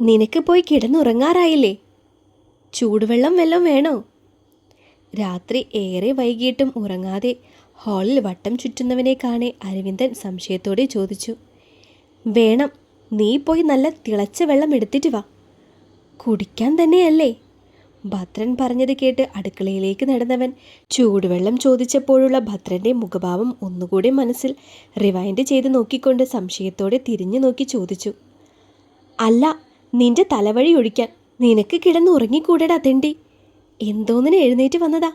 നിനക്ക് പോയി കിടന്നുറങ്ങാറായില്ലേ? ചൂടുവെള്ളം വല്ലതും വേണോ? രാത്രി ഏറെ വൈകിട്ടും ഉറങ്ങാതെ ഹാളിൽ വട്ടം ചുറ്റുന്നവനെ കാണെ അരവിന്ദൻ സംശയത്തോടെ ചോദിച്ചു. വേണം നീ പോയി നല്ല തിളച്ച വെള്ളം എടുത്തിട്ട് വാ. കുടിക്കാൻ തന്നെയല്ലേ? ഭദ്രൻ പറഞ്ഞത് കേട്ട് അടുക്കളയിലേക്ക് നടന്നവൻ ചൂടുവെള്ളം ചോദിച്ചപ്പോഴുള്ള ഭദ്രന്റെ മുഖഭാവം ഒന്നുകൂടി മനസ്സിൽ റിവൈൻഡ് ചെയ്ത് നോക്കിക്കൊണ്ട് സംശയത്തോടെ തിരിഞ്ഞു നോക്കി ചോദിച്ചു. അല്ല നിന്റെ തലവഴി ഒഴിക്കാൻ നിനക്ക് കിടന്ന് ഉറങ്ങിക്കൂടടാ തെണ്ടി. എന്തോന്നിന് എഴുന്നേറ്റ് വന്നതാ?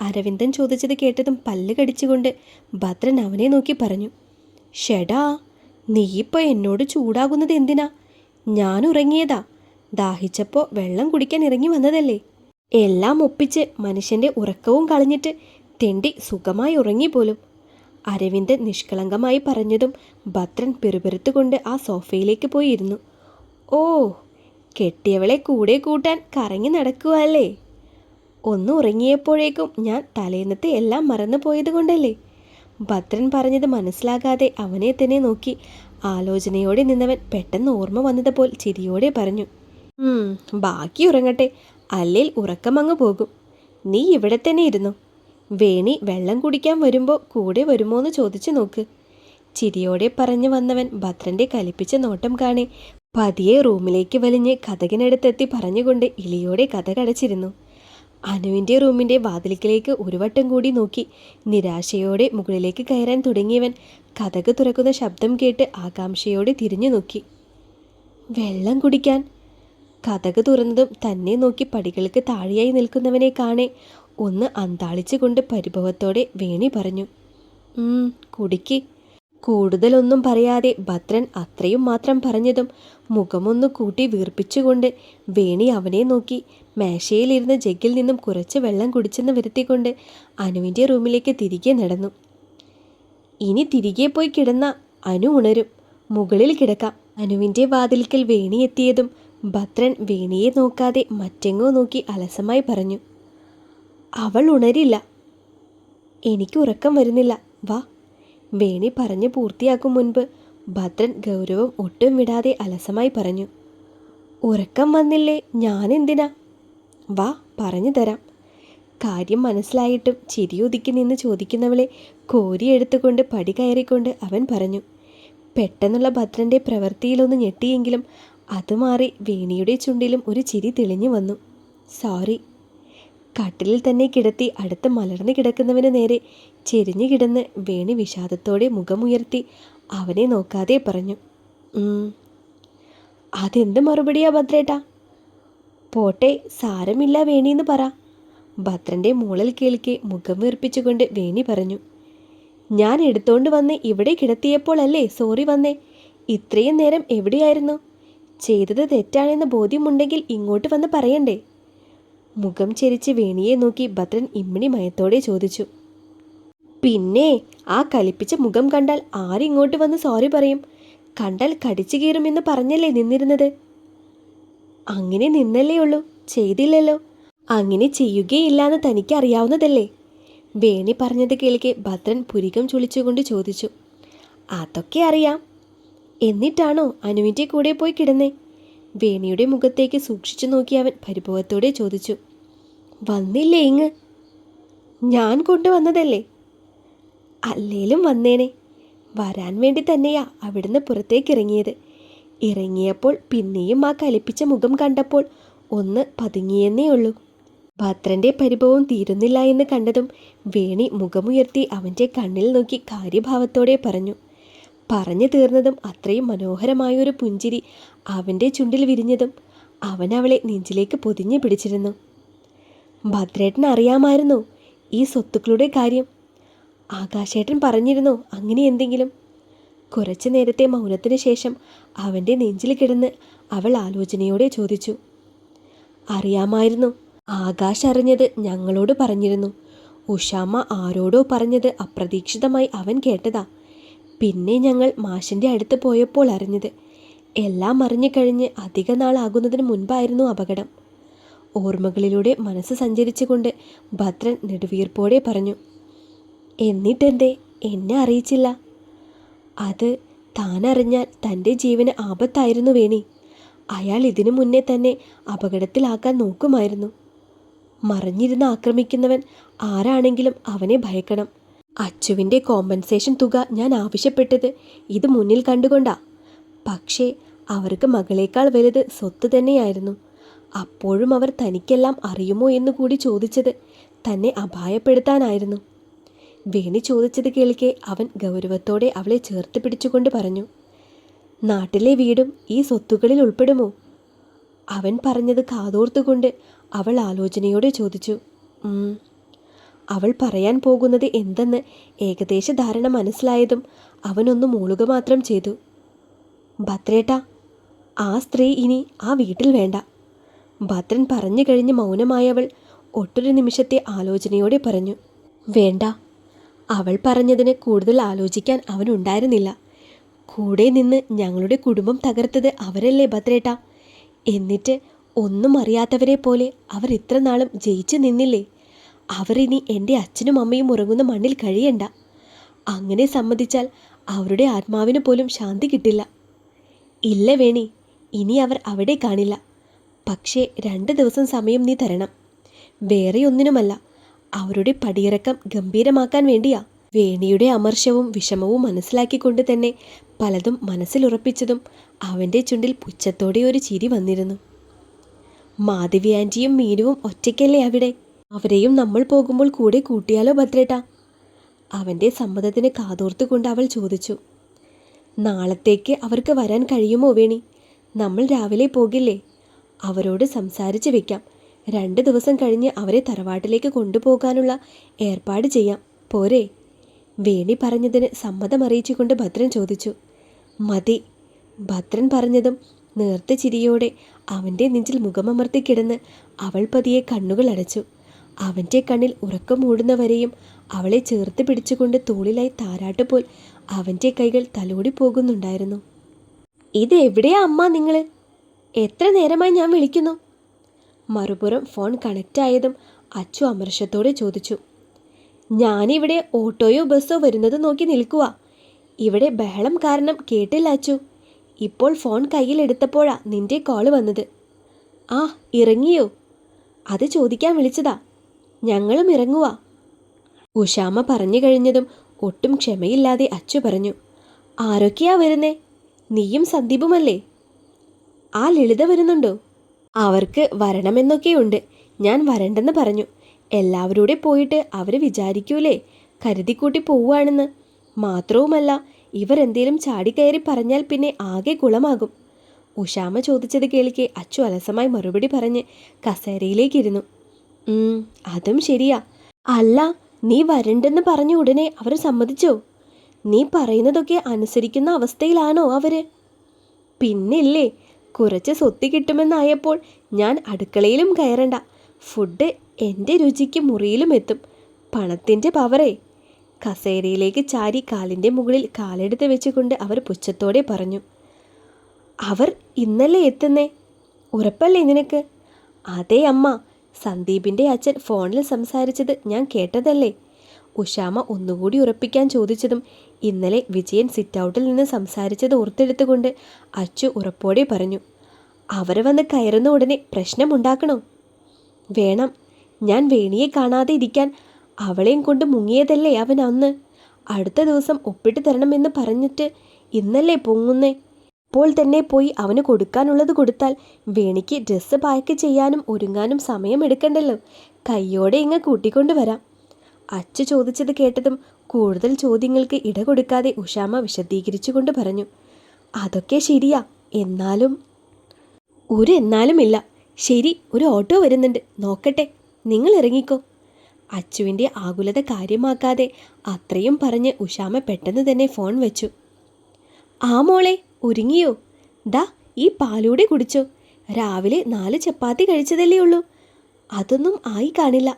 അരവിന്ദൻ ചോദിച്ചത് കേട്ടതും പല്ല് കടിച്ചുകൊണ്ട് ഭദ്രൻ അവനെ നോക്കി പറഞ്ഞു ഷെടാ നീയിപ്പോൾ എന്നോട് ചൂടാകുന്നത് എന്തിനാ? ഞാൻ ഉറങ്ങിയതാ. ദാഹിച്ചപ്പോൾ വെള്ളം കുടിക്കാൻ ഇറങ്ങി വന്നതല്ലേ. എല്ലാം ഒപ്പിച്ച് മനുഷ്യന്റെ ഉറക്കവും കളഞ്ഞിട്ട് തെണ്ടി സുഖമായി ഉറങ്ങിപ്പോലും. അരവിന്ദൻ നിഷ്കളങ്കമായി പറഞ്ഞതും ഭദ്രൻ പിറുപിറുത്തുകൊണ്ട് ആ സോഫയിലേക്ക് പോയിരുന്നു. ഓ കെട്ടിയവളെ കൂടെ കൂട്ടാൻ കറങ്ങി നടക്കുവല്ലേ? ഒന്ന് ഉറങ്ങിയപ്പോഴേക്കും ഞാൻ തലേന്നത്തെ എല്ലാം മറന്നു പോയത് കൊണ്ടല്ലേ? ഭദ്രൻ പറഞ്ഞത് മനസ്സിലാകാതെ അവനെ തന്നെ നോക്കി ആലോചനയോടെ നിന്നവൻ പെട്ടെന്ന് ഓർമ്മ വന്നതുപോൽ ചിരിയോടെ പറഞ്ഞു ബാക്കി ഉറങ്ങട്ടെ അല്ലേൽ ഉറക്കമങ്ങ് പോകും. നീ ഇവിടെ തന്നെ ഇരുന്നു. വേണി വെള്ളം കുടിക്കാൻ വരുമ്പോൾ കൂടെ വരുമോ എന്ന് ചോദിച്ചു നോക്ക്. ചിരിയോടെ പറഞ്ഞു വന്നവൻ ഭദ്രന്റെ കലിപ്പിച്ച നോട്ടം കാണെ പതിയെ റൂമിലേക്ക് വലിഞ്ഞ് കഥകിനടുത്തെത്തി പറഞ്ഞുകൊണ്ട് ഇലിയോടെ കഥ കടച്ചിരുന്നു. അനുവിന്റെ റൂമിന്റെ വാതിലിക്കലേക്ക് ഒരു വട്ടം കൂടി നോക്കി നിരാശയോടെ മുകളിലേക്ക് കയറാൻ തുടങ്ങിയവൻ കഥക് തുറക്കുന്ന ശബ്ദം കേട്ട് ആകാംക്ഷയോടെ തിരിഞ്ഞു നോക്കി. വെള്ളം കുടിക്കാൻ. കഥക് തുറന്നതും തന്നെ നോക്കി പടികൾക്ക് താഴെയായി നിൽക്കുന്നവനെ കാണെ ഒന്ന് അന്താളിച്ചുകൊണ്ട് പരിഭവത്തോടെ വേണി പറഞ്ഞു. "ഉം, കുടിക്ക്. കൂടുതലൊന്നും പറയാതെ ഭദ്രൻ അത്രയും മാത്രം പറഞ്ഞതും മുഖമൊന്ന് കൂട്ടി വീർപ്പിച്ചുകൊണ്ട് വേണി അവനെ നോക്കി മേശയിലിരുന്ന് ജഗ്ഗിൽ നിന്നും കുറച്ച് വെള്ളം കുടിച്ചെന്ന് വരുത്തിക്കൊണ്ട് അനുവിന്റെ റൂമിലേക്ക് തിരികെ നടന്നു. ഇനി തിരികെ പോയി കിടന്ന അനു ഉണരും. മുകളിൽ കിടക്കാം. അനുവിന്റെ വാതിൽക്കൽ വേണി എത്തിയതും ഭദ്രൻ വേണിയെ നോക്കാതെ മറ്റെങ്ങോ നോക്കി അലസമായി പറഞ്ഞു. അവൾ ഉണരില്ല. എനിക്ക് ഉറക്കം വരുന്നില്ല. വാ. വേണി പറഞ്ഞു പൂർത്തിയാക്കും മുൻപ് ഭദ്രൻ ഗൗരവം ഒട്ടും വിടാതെ അലസമായി പറഞ്ഞു ഉറക്കം വന്നില്ലേ ഞാനെന്തിനാ? വാ പറഞ്ഞു തരാം. കാര്യം മനസ്സിലായിട്ടും ചിരിയൊതുക്കി നിന്ന് ചോദിക്കുന്നവളെ കോരിയെടുത്തുകൊണ്ട് പടി കയറിക്കൊണ്ട് അവൻ പറഞ്ഞു പെട്ടെന്നുള്ള ഭദ്രന്റെ പ്രവൃത്തിയിലൊന്ന് ഞെട്ടിയെങ്കിലും അത് മാറി വേണിയുടെ ചുണ്ടിലും ഒരു ചിരി തെളിഞ്ഞു വന്നു. സോറി. കട്ടിലിൽ തന്നെ കിടത്തി അടുത്ത് മലർന്നു കിടക്കുന്നവന് നേരെ ചെരിഞ്ഞു കിടന്ന് വേണി വിഷാദത്തോടെ മുഖമുയർത്തി അവനെ നോക്കാതെ പറഞ്ഞു "ഉം, അതെന്ത് മറുപടിയാ ഭദ്രേട്ടാ? പോട്ടെ സാരമില്ല വേണിയെന്ന് പറ. ഭദ്രന്റെ മൂളൽ കേൾക്കെ മുഖം വീർപ്പിച്ചുകൊണ്ട് വേണി പറഞ്ഞു ഞാൻ എടുത്തോണ്ട് വന്ന് ഇവിടെ കിടത്തിയപ്പോൾ അല്ലേ സോറി വന്നേ ഇത്രയും നേരം എവിടെയായിരുന്നു? ചെയ്തത് തെറ്റാണെന്ന് ബോധ്യമുണ്ടെങ്കിൽ ഇങ്ങോട്ട് വന്ന് പറയണ്ടേ? മുഖം ചെരിച്ച് വേണിയെ നോക്കി ഭദ്രൻ ഇമ്മിണി മയത്തോടെ ചോദിച്ചു. പിന്നെ ആ കലിപ്പിച്ച മുഖം കണ്ടാൽ ആരിങ്ങോട്ട് വന്ന് സോറി പറയും? കണ്ടാൽ കടിച്ചു കീറുമെന്ന് പറഞ്ഞല്ലേ നിന്നിരുന്നത്? അങ്ങനെ നിന്നല്ലേ ഉള്ളൂ ചെയ്തില്ലല്ലോ. അങ്ങനെ ചെയ്യുകയില്ലാന്ന് തനിക്ക് അറിയാവുന്നതല്ലേ? വേണി പറഞ്ഞത് കേൾക്കെ ഭദ്രൻ പുരികം ചുളിച്ചുകൊണ്ട് ചോദിച്ചു. അതൊക്കെ അറിയാം. എന്നിട്ടാണോ അനുവിന്റെ കൂടെ പോയി കിടന്നേ? വേണിയുടെ മുഖത്തേക്ക് സൂക്ഷിച്ചു നോക്കി അവൻ പരിഭവത്തോടെ ചോദിച്ചു. വന്നില്ലേ ഇങ്ങ് ഞാൻ കൊണ്ടുവന്നതല്ലേ? അല്ലേലും വന്നേനെ. വരാൻ വേണ്ടി തന്നെയാ അവിടുന്ന് പുറത്തേക്ക് ഇറങ്ങിയത് ഇറങ്ങിയപ്പോൾ പിന്നെയും ആ കലിപ്പിച്ച മുഖം കണ്ടപ്പോൾ ഒന്ന് പതുങ്ങിയെന്നേ ഉള്ളൂ. ഭദ്രന്റെ പരിഭവം തീരുന്നില്ല എന്ന് കണ്ടതും വേണി മുഖമുയർത്തി അവന്റെ കണ്ണിൽ നോക്കി കാര്യഭാവത്തോടെ പറഞ്ഞു. പറഞ്ഞു തീർന്നതും അത്രയും മനോഹരമായൊരു പുഞ്ചിരി അവന്റെ ചുണ്ടിൽ വിരിഞ്ഞതും അവൻ അവളെ നെഞ്ചിലേക്ക് പൊതിഞ്ഞു പിടിച്ചിരുന്നു. ഭദ്രേട്ടൻ അറിയാമായിരുന്നു ഈ സ്വത്തുക്കളുടെ കാര്യം. ആകാശേട്ടൻ പറഞ്ഞിരുന്നു അങ്ങനെ എന്തെങ്കിലും. കുറച്ചു നേരത്തെ മൗനത്തിന് ശേഷം അവന്റെ നെഞ്ചിൽ കിടന്ന് അവൾ ആലോചനയോടെ ചോദിച്ചു. അറിയാമായിരുന്നു. ആകാശ് അറിഞ്ഞത് ഞങ്ങളോട് പറഞ്ഞിരുന്നു. ഉഷാമ്മ ആരോടോ പറഞ്ഞത് അപ്രതീക്ഷിതമായി അവൻ കേട്ടതാ. പിന്നെ ഞങ്ങൾ മാഷിന്റെ അടുത്ത് പോയപ്പോൾ അറിഞ്ഞത്. എല്ലാം അറിഞ്ഞു കഴിഞ്ഞ് അധിക നാളാകുന്നതിന് മുൻപായിരുന്നു അപകടം. ഓർമ്മകളിലൂടെ മനസ്സ് സഞ്ചരിച്ചുകൊണ്ട് ഭദ്രൻ നെടുവീർപ്പോടെ പറഞ്ഞു എന്നിട്ടെന്തേ? എന്നെ അറിയിച്ചില്ല. അത് താനറിഞ്ഞാൽ തന്റെ ജീവന് ആപത്തായിരുന്നു വേണി. അയാൾ ഇതിനു മുന്നേ തന്നെ അപകടത്തിലാക്കാൻ നോക്കുമായിരുന്നു. മറിഞ്ഞിരുന്ന് ആക്രമിക്കുന്നവൻ ആരാണെങ്കിലും അവനെ ഭയക്കണം. അച്ചുവിന്റെ കോമ്പൻസേഷൻ തുക ഞാൻ ആവശ്യപ്പെട്ടത് ഇത് മുന്നിൽ കണ്ടുകൊണ്ടാ. പക്ഷേ അവർക്ക് മകളേക്കാൾ വലുത് സ്വത്ത് തന്നെയായിരുന്നു. അപ്പോഴും അവർ തനിക്കെല്ലാം അറിയുമോ എന്ന് കൂടി ചോദിച്ചത് തന്നെ അപായപ്പെടുത്താനായിരുന്നു. വേണി ചോദിച്ചത് കേൾക്കെ അവൻ ഗൗരവത്തോടെ അവളെ ചേർത്ത് പിടിച്ചുകൊണ്ട് പറഞ്ഞു നാട്ടിലെ വീടും ഈ സ്വത്തുക്കളിൽ ഉൾപ്പെടുമോ? അവൻ പറഞ്ഞത് കാതോർത്തുകൊണ്ട് അവൾ ആലോചനയോടെ ചോദിച്ചു അവൾ പറയാൻ പോകുന്നത് എന്തെന്ന് ഏകദേശ ധാരണ മനസ്സിലായതും അവനൊന്ന് മൂളുക മാത്രം ചെയ്തു. ഭദ്രേട്ട ആ സ്ത്രീ ഇനി ആ വീട്ടിൽ വേണ്ട. ഭദ്രൻ പറഞ്ഞു കഴിഞ്ഞ് മൗനമായവൾ ഒട്ടൊരു നിമിഷത്തെ ആലോചനയോടെ പറഞ്ഞു വേണ്ട. അവൾ പറഞ്ഞതിന് കൂടുതൽ ആലോചിക്കാൻ അവനുണ്ടായിരുന്നില്ല. കൂടെ നിന്ന് ഞങ്ങളുടെ കുടുംബം തകർത്തത് അവരല്ലേ ഭദ്രേട്ട. എന്നിട്ട് ഒന്നും അറിയാത്തവരെ പോലെ അവർ ഇത്ര നാളും ജയിച്ചു നിന്നില്ലേ. അവരിനി എന്റെ അച്ഛനും അമ്മയും ഉറങ്ങുന്ന മണ്ണിൽ കഴിയണ്ട. അങ്ങനെ സമ്മതിച്ചാൽ അവരുടെ ആത്മാവിന് പോലും ശാന്തി കിട്ടില്ല. ഇല്ല വേണി. ഇനി അവർ അവിടെ കാണില്ല. പക്ഷേ രണ്ട് ദിവസം സമയം നീ തരണം. വേറെ ഒന്നിനുമല്ല. അവരുടെ പടിയിറക്കം ഗംഭീരമാക്കാൻ വേണ്ടിയാ. വേണിയുടെ അമർഷവും വിഷമവും മനസ്സിലാക്കിക്കൊണ്ട് തന്നെ പലതും മനസ്സിലുറപ്പിച്ചതും അവന്റെ ചുണ്ടിൽ പുച്ഛത്തോടെ ഒരു ചിരി വന്നിരുന്നു. മാധവി ആന്റിയും മീനുവും ഒറ്റയ്ക്കല്ലേ അവിടെ? അവരെയും നമ്മൾ പോകുമ്പോൾ കൂടെ കൂട്ടിയാലോ ഭദ്രട്ട? അവന്റെ സമ്മതത്തിന് കാതോർത്തുകൊണ്ട് അവൾ ചോദിച്ചു. നാളത്തേക്ക് അവർക്ക് വരാൻ കഴിയുമോ വേണി? നമ്മൾ രാവിലെ പോകില്ലേ? അവരോട് സംസാരിച്ച് വെക്കാം. രണ്ട് ദിവസം കഴിഞ്ഞ് അവരെ തറവാട്ടിലേക്ക് കൊണ്ടുപോകാനുള്ള ഏർപ്പാട് ചെയ്യാം. പോരെ. വേണി പറഞ്ഞതിന് സമ്മതമറിയിച്ചുകൊണ്ട് ഭദ്രൻ ചോദിച്ചു. മതി. ഭദ്രൻ പറഞ്ഞതും നേർത്ത ചിരിയോടെ അവന്റെ നെഞ്ചിൽ മുഖമമർത്തി കിടന്ന് അവൾ പതിയെ കണ്ണുകൾ അടച്ചു. അവന്റെ കണ്ണിൽ ഉറക്കം മൂടുന്നവരെയും അവളെ ചേർത്ത് പിടിച്ചുകൊണ്ട് തോളിലായി താരാട്ടുപോൽ അവന്റെ കൈകൾ തലോടി പോകുന്നുണ്ടായിരുന്നു. ഇത് എവിടെയാ അമ്മ നിങ്ങൾ എത്ര നേരമായി ഞാൻ വിളിക്കുന്നു? മറുപുറം ഫോൺ കണക്റ്റ് ആയതും അച്ചു അമർഷത്തോടെ ചോദിച്ചു. ഞാനിവിടെ ഓട്ടോയോ ബസ്സോ വരുന്നത് നോക്കി നിൽക്കുക ഇവിടെ ബഹളം കാരണം കേട്ടില്ല അച്ചു. ഇപ്പോൾ ഫോൺ കയ്യിലെടുത്തപ്പോഴാ നിന്റെ കോൾ വന്നത്. ആ ഇറങ്ങിയോ? അത് ചോദിക്കാൻ വിളിച്ചതാ. ഞങ്ങളും ഇറങ്ങുക ഉഷാമ പറഞ്ഞു കഴിഞ്ഞതും ഒട്ടും ക്ഷമയില്ലാതെ അച്ചു പറഞ്ഞു. ആരൊക്കെയാ വരുന്നേ? നീയും സന്ദീപുമല്ലേ? ആ ലളിത വരുന്നുണ്ടോ? അവർക്ക് വരണമെന്നൊക്കെയുണ്ട്. ഞാൻ വരണ്ടെന്ന് പറഞ്ഞു. എല്ലാവരോടെ പോയിട്ട് അവർ വിചാരിക്കൂലേ? കരുതിക്കൂട്ടി പോവുകയാണെന്ന്. മാത്രവുമല്ല ഇവരെന്തേലും ചാടിക്കയറി പറഞ്ഞാൽ പിന്നെ ആകെ കുളമാകും. ഉഷാമ ചോദിച്ചത് കേൾക്കെ അച്ചു അലസമായി മറുപടി പറഞ്ഞ് കസേരയിലേക്കിരുന്നു. അതും ശരിയാ. അല്ല നീ വരണ്ടെന്ന് പറഞ്ഞ ഉടനെ അവർ സമ്മതിച്ചോ? നീ പറയുന്നതൊക്കെ അനുസരിക്കുന്ന അവസ്ഥയിലാണോ അവർ? പിന്നില്ലേ കുറച്ച് സ്വത്ത് കിട്ടുമെന്നായപ്പോൾ ഞാൻ അടുക്കളയിലും കയറണ്ട. ഫുഡ് എന്റെ രുചിക്ക് മുറിയിലും എത്തും. പണത്തിന്റെ പവറേ കസേരയിലേക്ക് ചാരി കാലിന്റെ മുകളിൽ കാലെടുത്ത് വെച്ചുകൊണ്ട് അവർ പുച്ഛത്തോടെ പറഞ്ഞു അവർ ഇന്നലെ എത്തുന്നേ? ഉറപ്പല്ലേ നിനക്ക്? അതേ അമ്മ സന്ദീപിന്റെ അച്ഛൻ ഫോണിൽ സംസാരിച്ചത് ഞാൻ കേട്ടതല്ലേ? ഉഷാമ ഒന്നുകൂടി ഉറപ്പിക്കാൻ ചോദിച്ചതും ഇന്നലെ വിജയൻ സിറ്റൗട്ടിൽ നിന്ന് സംസാരിച്ചത് ഓർത്തെടുത്തുകൊണ്ട് അച്ചു ഉറപ്പോടെ പറഞ്ഞു അവർ വന്ന് കയറുന്ന ഉടനെ പ്രശ്നമുണ്ടാക്കണോ വേണം ഞാൻ വേണിയെ കാണാതെ ഇരിക്കാൻ. അവളെയും കൊണ്ട് മുങ്ങിയതല്ലേ അവൻ അന്ന്. അടുത്ത ദിവസം ഒപ്പിട്ട് തരണമെന്ന് പറഞ്ഞിട്ട് ഇന്നല്ലേ പൊങ്ങുന്നേ? ഇപ്പോൾ തന്നെ പോയി അവന് കൊടുക്കാനുള്ളത് കൊടുത്താൽ വേണിക്ക് ഡ്രസ്സ് പാക്ക് ചെയ്യാനും ഒരുങ്ങാനും സമയമെടുക്കണ്ടല്ലോ കയ്യോടെ ഇങ്ങ് കൂട്ടിക്കൊണ്ടുവരാം അച്ചു ചോദിച്ചത് കേട്ടതും കൂടുതൽ ചോദ്യങ്ങൾക്ക് ഇട കൊടുക്കാതെ ഉഷാമ വിശദീകരിച്ചുകൊണ്ട് പറഞ്ഞു അതൊക്കെ ശരിയാ. എന്നാലും ഒരു എന്നാലും ഇല്ല ശരി ഒരു ഓട്ടോ വരുന്നുണ്ട്. നോക്കട്ടെ. നിങ്ങൾ ഇറങ്ങിക്കോ. അച്ചുവിന്റെ ആകുലത കാര്യമാക്കാതെ അത്രയും പറഞ്ഞ് ഉഷാമ പെട്ടെന്ന് തന്നെ ഫോൺ വെച്ചു. ആ മോളെ ഒരുങ്ങിയോ? ദാ ഈ പാലൂടെ കുടിച്ചോ. രാവിലെ നാല് ചപ്പാത്തി കഴിച്ചതല്ലേ ഉള്ളൂ. അതൊന്നും ആയി കാണില്ല.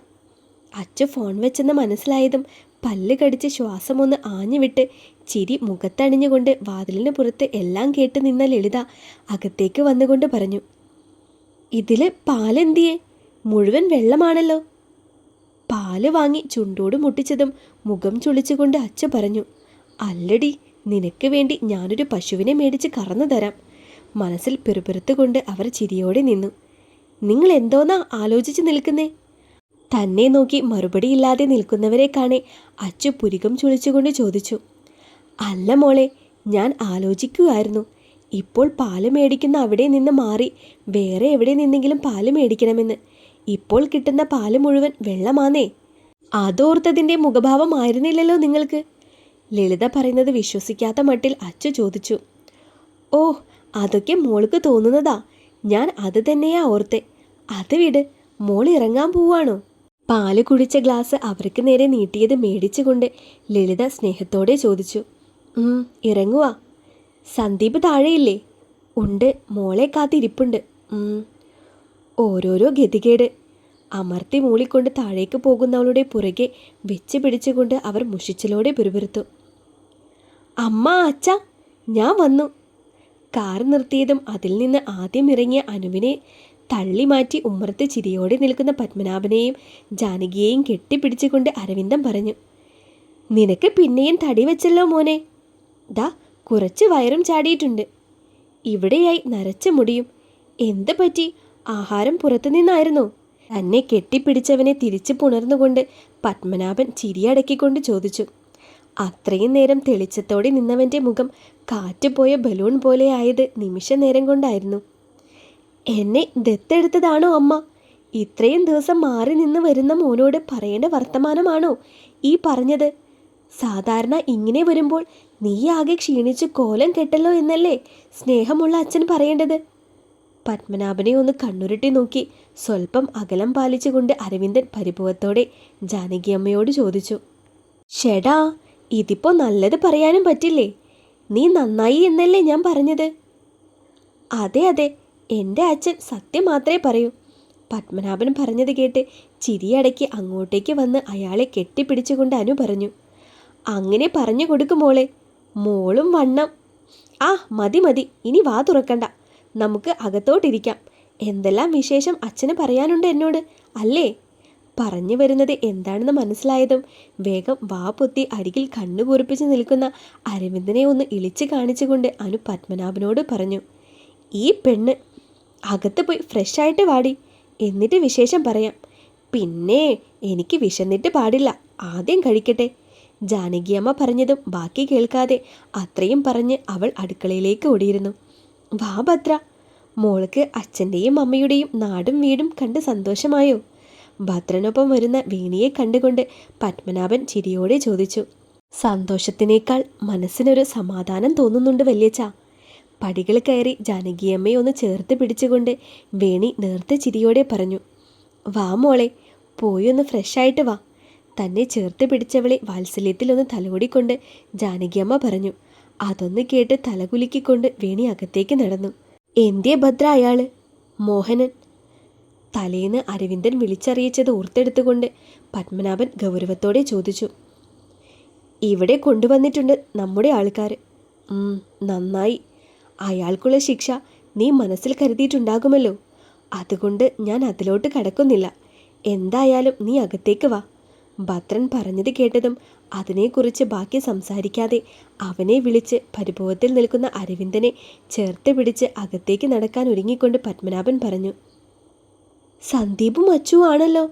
അച്ചു ഫോൺ വെച്ചെന്ന് മനസ്സിലായതും പല്ല് കടിച്ച് ശ്വാസമൊന്ന് ആഞ്ഞുവിട്ട് ചിരി മുഖത്തണിഞ്ഞുകൊണ്ട് വാതിലിന് പുറത്ത് എല്ലാം കേട്ട് നിന്ന ലളിത അകത്തേക്ക് വന്നുകൊണ്ട് പറഞ്ഞു ഇതിൽ പാലെന്തിയെ? മുഴുവൻ വെള്ളമാണല്ലോ. പാൽ വാങ്ങി ചുണ്ടോട് മുട്ടിച്ചതും മുഖം ചുളിച്ചുകൊണ്ട് അച്ഛ പറഞ്ഞു അല്ലടി നിനക്ക് വേണ്ടി ഞാനൊരു പശുവിനെ മേടിച്ച് കറന്നു തരാം. മനസ്സിൽ പിറുപിറുത്തുകൊണ്ട് അവർ ചിരിയോടെ നിന്നു നിങ്ങൾ എന്തോന്നാ ആലോചിച്ച് നിൽക്കുന്നേ? തന്നെ നോക്കി മറുപടിയില്ലാതെ നിൽക്കുന്നവരെ കാണെ അച്ചു പുരികം ചുളിച്ചുകൊണ്ട് ചോദിച്ചു. അല്ല മോളെ ഞാൻ ആലോചിക്കുകയായിരുന്നു ഇപ്പോൾ പാൽ മേടിക്കുന്ന അവിടെ നിന്ന് മാറി വേറെ എവിടെ നിന്നെങ്കിലും പാൽ മേടിക്കണമെന്ന്. ഇപ്പോൾ കിട്ടുന്ന പാൽ മുഴുവൻ വെള്ളമാന്നേ. അതോർത്തതിന്റെ മുഖഭാവമായിരുന്നില്ലല്ലോ നിങ്ങൾക്ക്. ലളിത പറയുന്നത് വിശ്വസിക്കാത്ത മട്ടിൽ അച്ചു ചോദിച്ചു. ഓ അതൊക്കെ മോൾക്ക് തോന്നുന്നതാ. ഞാൻ അത് തന്നെയാ ഓർത്തെ. അത് വിട് മോൾ ഇറങ്ങാൻ പോവാണോ? പാൽ കുടിച്ച ഗ്ലാസ് അവർക്ക് നേരെ നീട്ടിയത് മേടിച്ചുകൊണ്ട് ലളിത സ്നേഹത്തോടെ ചോദിച്ചു ഇറങ്ങുക സന്ദീപ് താഴെയില്ലേ? ഉണ്ട് മോളെ കാത്തിരിപ്പുണ്ട്. ഓരോരോ ഗതികേട്. അമർത്തി മൂളിക്കൊണ്ട് താഴേക്ക് പോകുന്നവളുടെ പുറകെ വെച്ച് പിടിച്ചുകൊണ്ട് അവർ മുഷിച്ചിലോടെ പിറുപിറുത്തു. അമ്മ അച്ഛ ഞാൻ വന്നു. കാർ നിർത്തിയതും അതിൽ നിന്ന് ആദ്യം ഇറങ്ങിയ അനുവിനെ തള്ളി മാറ്റി ഉമ്മറത്ത് ചിരിയോടെ നിൽക്കുന്ന പത്മനാഭനെയും ജാനകിയെയും കെട്ടിപ്പിടിച്ചുകൊണ്ട് അരവിന്ദൻ പറഞ്ഞു നിനക്ക് പിന്നെയും തടി വെച്ചല്ലോ മോനെ. ദാ കുറച്ച് വയറും ചാടിയിട്ടുണ്ട്. ഇവിടെയായി നരച്ച മുടിയും. എന്ത് പറ്റി? ആഹാരം പുറത്തുനിന്നായിരുന്നോ. തന്നെ കെട്ടിപ്പിടിച്ചവനെ തിരിച്ചു പുണർന്നുകൊണ്ട് പത്മനാഭൻ ചിരിയടക്കിക്കൊണ്ട് ചോദിച്ചു അത്രയും നേരം തെളിച്ചത്തോടെ നിന്നവന്റെ മുഖം കാറ്റുപോയ ബലൂൺ പോലെയായത് നിമിഷ നേരം കൊണ്ടായിരുന്നു. എന്നെ ദത്തെടുത്തതാണോ അമ്മ? ഇത്രയും ദിവസം മാറി നിന്ന് വരുന്ന മോനോട് പറയേണ്ട വർത്തമാനമാണോ ഈ പറഞ്ഞത്? സാധാരണ ഇങ്ങനെ വരുമ്പോൾ നീ ആകെ ക്ഷീണിച്ച് കോലം കെട്ടല്ലോ എന്നല്ലേ സ്നേഹമുള്ള അച്ഛൻ പറയേണ്ടത്? പത്മനാഭനെ ഒന്ന് കണ്ണുരുട്ടി നോക്കി സ്വല്പം അകലം പാലിച്ചുകൊണ്ട് അരവിന്ദൻ പരിഭവത്തോടെ ജാനകിയമ്മയോട് ചോദിച്ചു. ഷെടാ ഇതിപ്പോ നല്ലത് പറയാനും പറ്റില്ലേ? നീ നന്നായി എന്നല്ലേ ഞാൻ പറഞ്ഞത്? അതെ അതെ. എന്റെ അച്ഛൻ സത്യം മാത്രമേ പറയൂ. പത്മനാഭൻ പറഞ്ഞത് കേട്ട് ചിരിയടക്കി അങ്ങോട്ടേക്ക് വന്ന് അയാളെ കെട്ടിപ്പിടിച്ചുകൊണ്ട് അനു പറഞ്ഞു അങ്ങനെ പറഞ്ഞു കൊടുക്കും മോളെ മോളും വണ്ണം. ആ മതി മതി ഇനി വാ തുറക്കണ്ട നമുക്ക് അകത്തോട്ടിരിക്കാം എന്തെല്ലാം വിശേഷം അച്ഛന് പറയാനുണ്ട് എന്നോട് അല്ലേ? പറഞ്ഞു വരുന്നത് എന്താണെന്ന് മനസ്സിലായതും വേഗം വാ പൊത്തി അരികിൽ കണ്ണു കുറിപ്പിച്ച് നിൽക്കുന്ന അരവിന്ദനെ ഒന്ന് ഇളിച്ച് കാണിച്ചുകൊണ്ട് അനു പത്മനാഭനോട് പറഞ്ഞു ഈ പെണ്ണ് അകത്ത് പോയി ഫ്രഷ് ആയിട്ട് വാടി എന്നിട്ട് വിശേഷം പറയാം. പിന്നെ എനിക്ക് വിശന്നിട്ട് പാടില്ല. ആദ്യം കഴിക്കട്ടെ. ജാനകിയമ്മ പറഞ്ഞതും ബാക്കി കേൾക്കാതെ അത്രയും പറഞ്ഞ് അവൾ അടുക്കളയിലേക്ക് ഓടിയിരുന്നു. വാ ഭദ്ര. മോൾക്ക് അച്ഛന്റെയും അമ്മയുടെയും നാടും വീടും കണ്ട് സന്തോഷമായോ? ഭദ്രനൊപ്പം വരുന്ന വീണിയെ കണ്ടുകൊണ്ട് പത്മനാഭൻ ചിരിയോടെ ചോദിച്ചു. സന്തോഷത്തിനേക്കാൾ മനസ്സിനൊരു സമാധാനം തോന്നുന്നുണ്ട് വല്യച്ച പടികൾ കയറി ജാനകിയമ്മയെ ഒന്ന് ചേർത്ത് പിടിച്ചുകൊണ്ട് വേണി നേർത്ത ചിരിയോടെ പറഞ്ഞു വാ മോളെ പോയി ഒന്ന് ഫ്രഷായിട്ട് വാ. തന്നെ ചേർത്ത് പിടിച്ചവളെ വാത്സല്യത്തിലൊന്ന് തലോടിക്കൊണ്ട് ജാനകിയമ്മ പറഞ്ഞു അതൊന്ന് കേട്ട് തലകുലുക്കിക്കൊണ്ട് വേണി അകത്തേക്ക് നടന്നു. എന്തേ ഭദ്ര അയാൾ? മോഹനൻ. തലേന്ന് അരവിന്ദൻ വിളിച്ചറിയിച്ചത് ഓർത്തെടുത്തുകൊണ്ട് പത്മനാഭൻ ഗൗരവത്തോടെ ചോദിച്ചു ഇവിടെ കൊണ്ടുവന്നിട്ടുണ്ട് നമ്മുടെ ആൾക്കാർ നന്നായി. അയാൾക്കുള്ള ശിക്ഷ നീ മനസ്സിൽ കരുതിയിട്ടുണ്ടാകുമല്ലോ. അതുകൊണ്ട് ഞാൻ അതിലോട്ട് കടക്കുന്നില്ല. എന്തായാലും നീ അകത്തേക്ക് വാ. ഭദ്രൻ പറഞ്ഞത് കേട്ടതും അതിനെക്കുറിച്ച് ബാക്കി സംസാരിക്കാതെ അവനെ വിളിച്ച് പരിഭവത്തിൽ നിൽക്കുന്ന അരവിന്ദനെ ചേർത്ത് പിടിച്ച് അകത്തേക്ക് നടക്കാൻ ഒരുങ്ങിക്കൊണ്ട് പത്മനാഭൻ പറഞ്ഞു സന്ദീപും അച്ചുവാണല്ലോ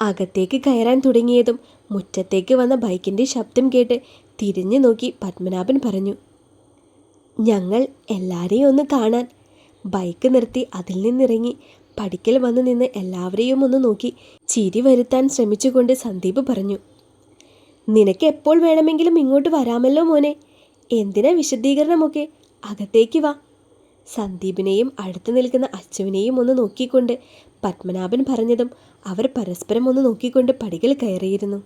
അകത്തേക്ക് കയറാൻ തുടങ്ങിയതും മുറ്റത്തേക്ക് വന്ന ബൈക്കിന്റെ ശബ്ദം കേട്ട് തിരിഞ്ഞു നോക്കി പത്മനാഭൻ പറഞ്ഞു ഞങ്ങൾ എല്ലാവരെയും ഒന്ന് കാണാൻ. ബൈക്ക് നിർത്തി അതിൽ നിന്നിറങ്ങി. പടിക്കൽ വന്നു നിന്ന് എല്ലാവരെയും ഒന്ന് നോക്കി. ചിരി വരുത്താൻ ശ്രമിച്ചുകൊണ്ട് സന്ദീപ് പറഞ്ഞു നിനക്ക് എപ്പോൾ വേണമെങ്കിലും ഇങ്ങോട്ട് വരാമല്ലോ മോനെ. എന്തിനാ വിശദീകരണമൊക്കെ? അകത്തേക്ക് വാ. സന്ദീപിനെയും അടുത്ത് നിൽക്കുന്ന അച്ചുവിനെയും ഒന്ന് നോക്കിക്കൊണ്ട് പത്മനാഭൻ പറഞ്ഞതും അവർ പരസ്പരം ഒന്ന് നോക്കിക്കൊണ്ട് പടികൾ കയറിയിരുന്നു.